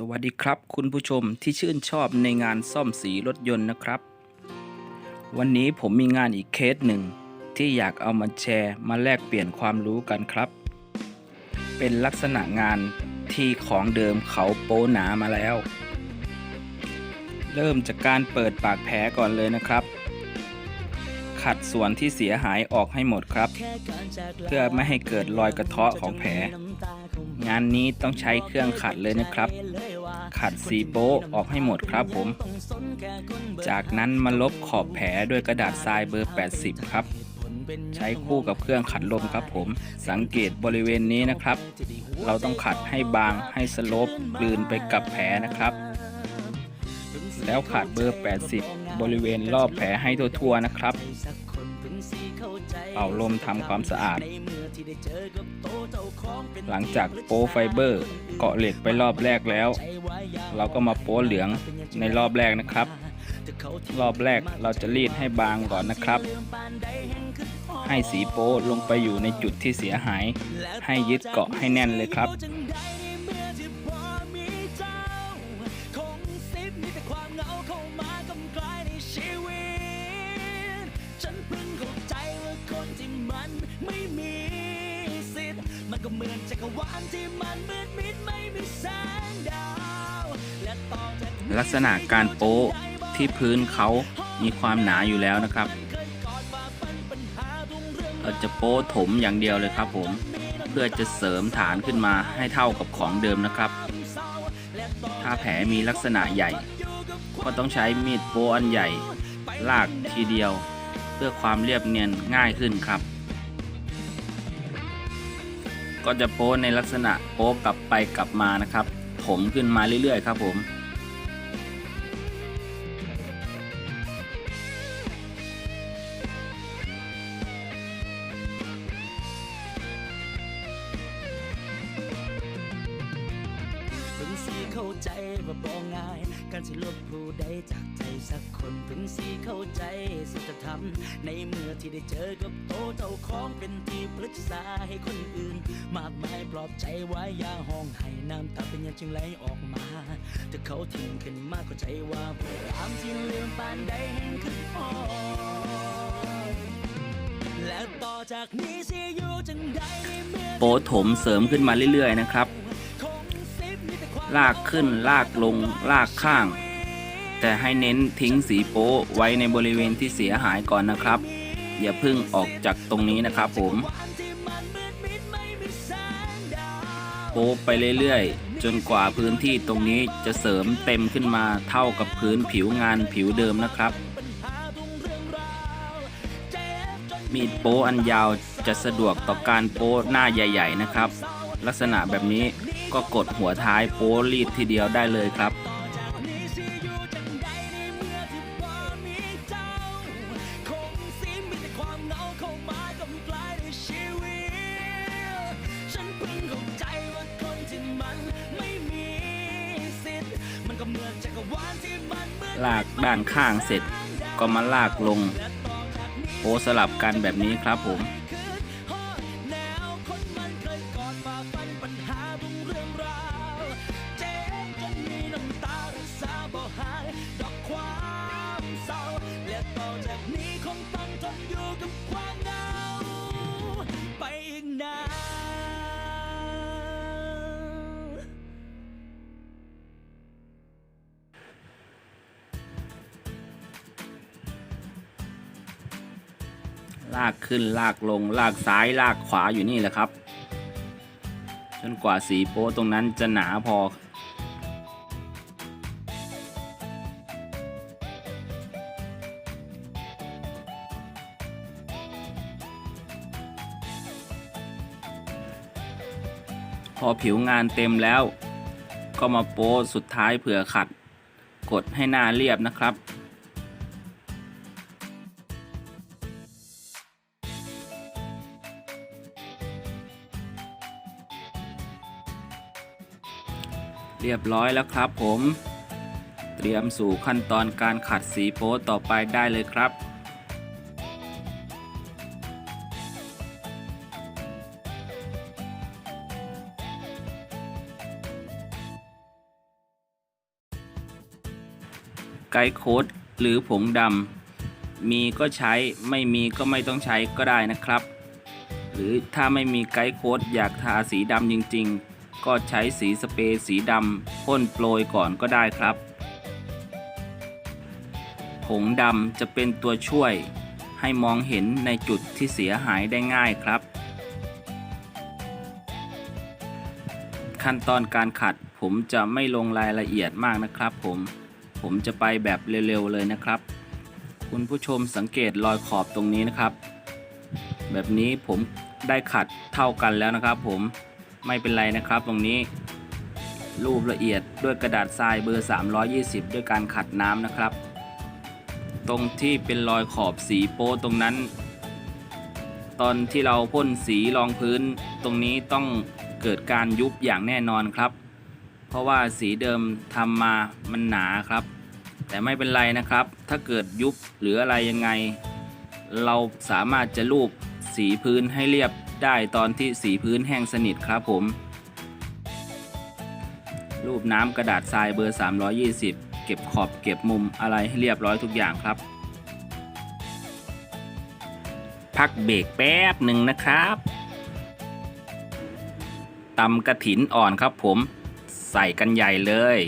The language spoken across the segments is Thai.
สวัสดีครับ คุณผู้ชมที่ชื่นชอบในงานซ่อมสีรถยนต์นะครับ วันนี้ผมมีงานอีกเคสหนึ่ง ที่อยากเอามาแชร์มาแลกเปลี่ยนความรู้กันครับ เป็นลักษณะงานที่ของเดิมเขาโป้หนามาแล้ว เริ่มจากการเปิดปากแผลก่อนเลยนะครับ ขัดส่วนที่เสียหายออกให้หมดครับ เพื่อไม่ให้เกิดรอยกระเทาะของแผลงานนี้ต้องใช้เครื่องขัดเลยนะครับ ขัดสีโป๊ะออกให้หมดครับผม จากนั้นมาลบขอบแผลด้วยกระดาษทรายเบอร์ 80 ครับ ใช้คู่กับเครื่องขัดลมครับผม สังเกตบริเวณนี้นะครับ เราต้องขัดให้บางให้สลปกลืนไปกับแผลนะครับ แล้วขัดเบอร์ 80 บริเวณรอบแผลให้ทั่วๆนะครับ เป่าลมทำความสะอาด หลังจากโป้ไฟเบอร์เกาะเหล็กไปรอบแรกแล้ว เราก็มาโป้เหลืองในรอบแรกนะครับ รอบแรกเราจะรีดให้บางก่อนนะครับ ให้สีโป้ลงไปอยู่ในจุดที่เสียหาย ให้ยึดเกาะให้แน่นเลยครับ มือนจักรวาลที่มันมืดมิดไม่มีแสงดาว และต่อจากนี้ลักษณะการโป้ที่พื้นเขามีความหนาอยู่แล้วนะครับเราจะโป้ถมอย่างเดียวเลยครับผม เพื่อจะเสริมฐานขึ้นมาให้เท่ากับของเดิมนะครับ ถ้าแผลมีลักษณะใหญ่ ก็ต้องใช้มีดโป้อันใหญ่ ลากทีเดียว เพื่อความเรียบเนียนง่ายขึ้นครับ ก็จะโพสในลักษณะโป้กลับไปกลับมานะครับ ผมขึ้นมาเรื่อยๆ ครับผม เข้าใจว่าบ่ง่าย การสิลบผู้ใดจากใจสักคนเพิ่งสีเข้าใจสิจะทำในเมื่อที่ได้เจอกับโตเจ้าของเป็นที่ปรึกษาให้คนอื่น มากมายปลอบใจไว้อย่าห้องให้น้ำตาเป็นยังจึงไหลออกมาถ้าเขาทิ้งขึ้นมาก็ใจว่าพยายามที่ลืมปานใดแห่งขึ้นพอและต่อจากนี้สิอยู่จังใดในเมื่อ โป้ถมเสริมขึ้นมาเรื่อยๆนะครับ ลากขึ้นลากลง ลากข้าง แต่ให้เน้นทิ้งสีโป๊ไว้ในบริเวณที่เสียหายก่อนนะครับ อย่าเพึ่งออกจากตรงนี้นะครับผม โป๊ไปเรื่อยๆ จนกว่าพื้นที่ตรงนี้จะเสริมเต็มขึ้นมาเท่ากับพื้นผิวงานผิวเดิมนะครับ มีดโป้อันยาวจะสะดวกต่อการโป้หน้าใหญ่ ๆ นะครับ ลักษณะแบบนี้ ก็กดหัวท้ายโป้รีดทีเดียวได้เลยครับ ลากด้านข้างเสร็จก็มาลากลงโปสลับกันแบบนี้ครับผม ลากขึ้นลากลง ลากซ้ายลากขวาอยู่นี่แหละครับ จนกว่าสีโป้ตรงนั้นจะหนาพอ พอผิวงานเต็มแล้ว ก็มาโป้สุดท้ายเผื่อขัด กดให้หน้าเรียบนะครับ เรียบร้อยแล้วครับผม เตรียมสู่ขั้นตอนการขัดสีโป๊ต่อไปได้เลยครับไกด์โค้ดหรือผงดำมีก็ใช้ไม่มีก็ไม่ต้องใช้ก็ได้นะครับ หรือถ้าไม่มีไกด์โค้ดอยากทาสีดำจริง ๆ ก็ใช้สีสเปรย์สีดำพ่นโปรยก่อนก็ได้ครับ ผงดำจะเป็นตัวช่วย ให้มองเห็นในจุดที่เสียหายได้ง่ายครับ ขั้นตอนการขัดผมจะไม่ลงรายละเอียดมากนะครับผม ผมจะไปแบบเร็วๆเลยนะครับ คุณผู้ชมสังเกตรอยขอบตรงนี้นะครับ แบบนี้ผมได้ขัดเท่ากันแล้วนะครับผม ไม่เป็นไรนะครับ ตรงนี้ รูปละเอียดด้วยกระดาษทรายเบอร์ 320 ด้วยการขัดน้ำนะครับ ตรงที่เป็นรอยขอบสีโป๊ตรงนั้น ตอนที่เราพ่นสีรองพื้น ตรงนี้ต้องเกิดการยุบอย่างแน่นอนครับ เพราะว่าสีเดิมทำมามันหนาครับ แต่ไม่เป็นไรนะครับ ถ้าเกิดยุบหรืออะไรยังไง เราสามารถจะลูบสีพื้นให้เรียบ ได้ตอนที่สีพื้นแห้งสนิทครับผม รูปน้ำกระดาษทรายเบอร์ 320 เก็บขอบเก็บมุมอะไรให้เรียบร้อยทุกอย่างครับ พักเบรกแป๊บหนึ่งนะครับตำกระถินอ่อนครับผม ใส่กันใหญ่เลย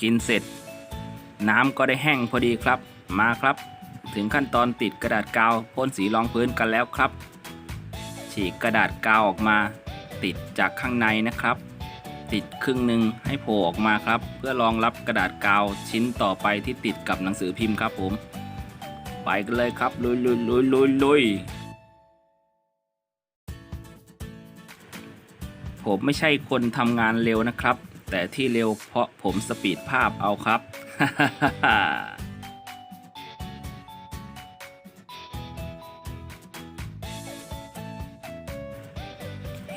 กินเสร็จ น้ำก็ได้แห้งพอดีครับมาครับ ถึงขั้นตอนติดกระดาษกาวพ่นสีรองพื้นกันแล้วครับ ฉีกกระดาษกาวออกมา ติดจากข้างในนะครับ ติดครึ่งหนึ่งให้โผล่ออกมาครับ เพื่อรองรับกระดาษกาวชิ้นต่อไปที่ติดกับหนังสือพิมพ์ครับผม ไปกันเลยครับลุยลุยลุยลุยลุยผมไม่ใช่คนทำงานเร็วนะครับ แต่ที่เร็วเพราะผมสปีดภาพเอาครับ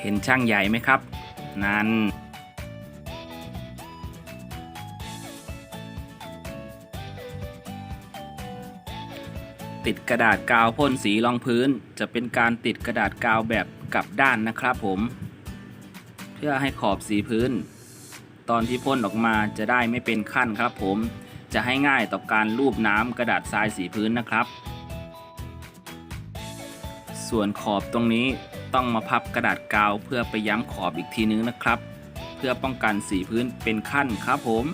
ห็นช่างใหญ่ไหมครับ นั่นติดกระดาษกาวพ่นสีรองพื้น จะเป็นการติดกระดาษกาวแบบกลับด้านนะครับผม เพื่อให้ขอบสีพื้น ตอนที่พ่นออกมาจะได้ไม่เป็นขั้นครับผม จะให้ง่ายต่อการลูบน้ำกระดาษทรายสีพื้นนะครับ ส่วนขอบตรงนี้ ต้องมาพับกระดาษกาวเพื่อไปย้ำขอบอีกทีนึงนะครับ เพื่อป้องกันสีพื้นเป็นขั้นครับผม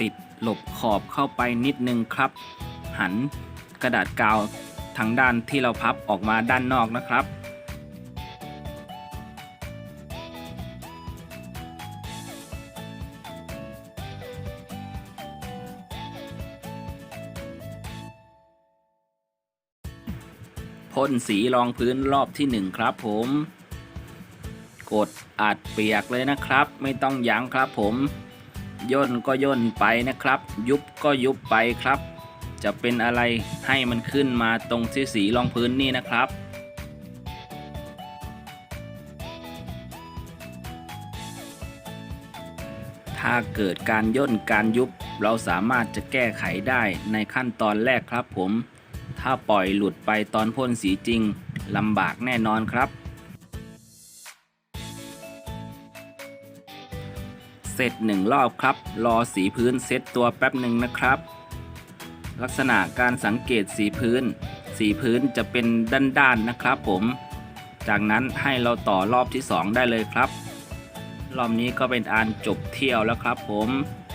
ติดหลบขอบเข้าไปนิดนึงครับ หันกระดาษกาวทางด้านที่เราพับออกมาด้านนอกนะครับ พ่นสีรองพื้นรอบที่หนึ่งครับผม กดอัดเปียกเลยนะครับ ไม่ต้องยั้งครับผมย่นก็ย่นไปนะครับ ยุบก็ยุบไปครับ จะเป็นอะไรให้มันขึ้นมาตรงที่สีรองพื้นนี่นะครับถ้าเกิดการย่นการยุบเราสามารถจะแก้ไขได้ในขั้นตอนแรกครับผม ถ้าปล่อยหลุดไปตอนพ่นสีจริงลำบากแน่นอนครับ เสร็จหนึ่งรอบครับ รอสีพื้นเซ็ตตัวแป๊บหนึ่งนะครับ ลักษณะการสังเกตสีพื้น สีพื้นจะเป็นด้านๆนะครับผม จากนั้นให้เราต่อรอบที่ 2 ได้เลยครับ รอบนี้ก็เป็นอันจบเที่ยวแล้วครับผม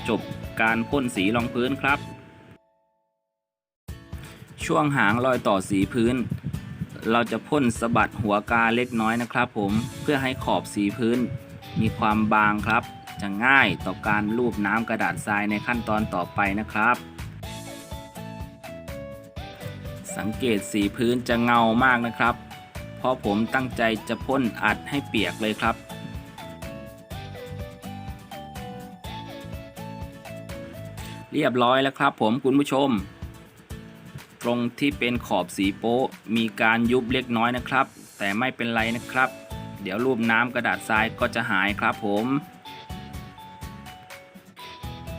จบการพ่นสีรองพื้นครับ ช่วงหางรอยต่อสีพื้น เราจะพ่นสะบัดหัวกาเล็กน้อยนะครับผมเพื่อให้ขอบสีพื้น มีความบางครับ จะง่ายต่อการลูบน้ำกระดาษทรายในขั้นตอนต่อไปนะครับ สังเกตสีพื้นจะเงามากนะครับ เพราะผมตั้งใจจะพ่นอัดให้เปียกเลยครับเรียบร้อยแล้วครับผมคุณผู้ชม ตรงที่เป็นขอบสีโป๊ะมีการยุบเล็กน้อยนะครับ แต่ไม่เป็นไรนะครับ เดี๋ยวรูปน้ำกระดาษทรายก็จะหายครับผม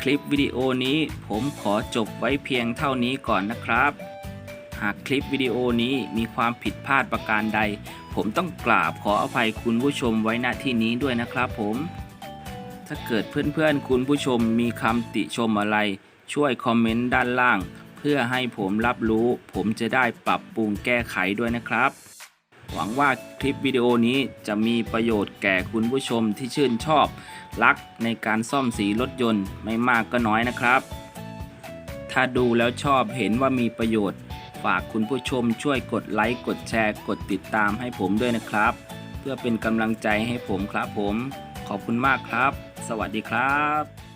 คลิปวิดีโอนี้ผมขอจบไว้เพียงเท่านี้ก่อนนะครับ หากคลิปวิดีโอนี้มีความผิดพลาดประการใด ผมต้องกราบขออภัยคุณผู้ชมไว้ณที่นี้ด้วยนะครับผม ถ้าเกิดเพื่อนๆคุณผู้ชมมีคำติชมอะไรช่วยคอมเมนต์ด้านล่าง เพื่อให้ผมรับรู้ ผมจะได้ปรับปรุงแก้ไขด้วยนะครับ หวังว่าคลิปวิดีโอนี้จะมีประโยชน์แก่คุณผู้ชมที่ชื่นชอบ รักในการซ่อมสีรถยนต์ไม่มากก็น้อยนะครับ ถ้าดูแล้วชอบเห็นว่ามีประโยชน์ฝากคุณผู้ชมช่วยกดไลค์กดแชร์ กดติดตามให้ผมด้วยนะครับ เพื่อเป็นกำลังใจให้ผมครับผม ขอบคุณมากครับ สวัสดีครับ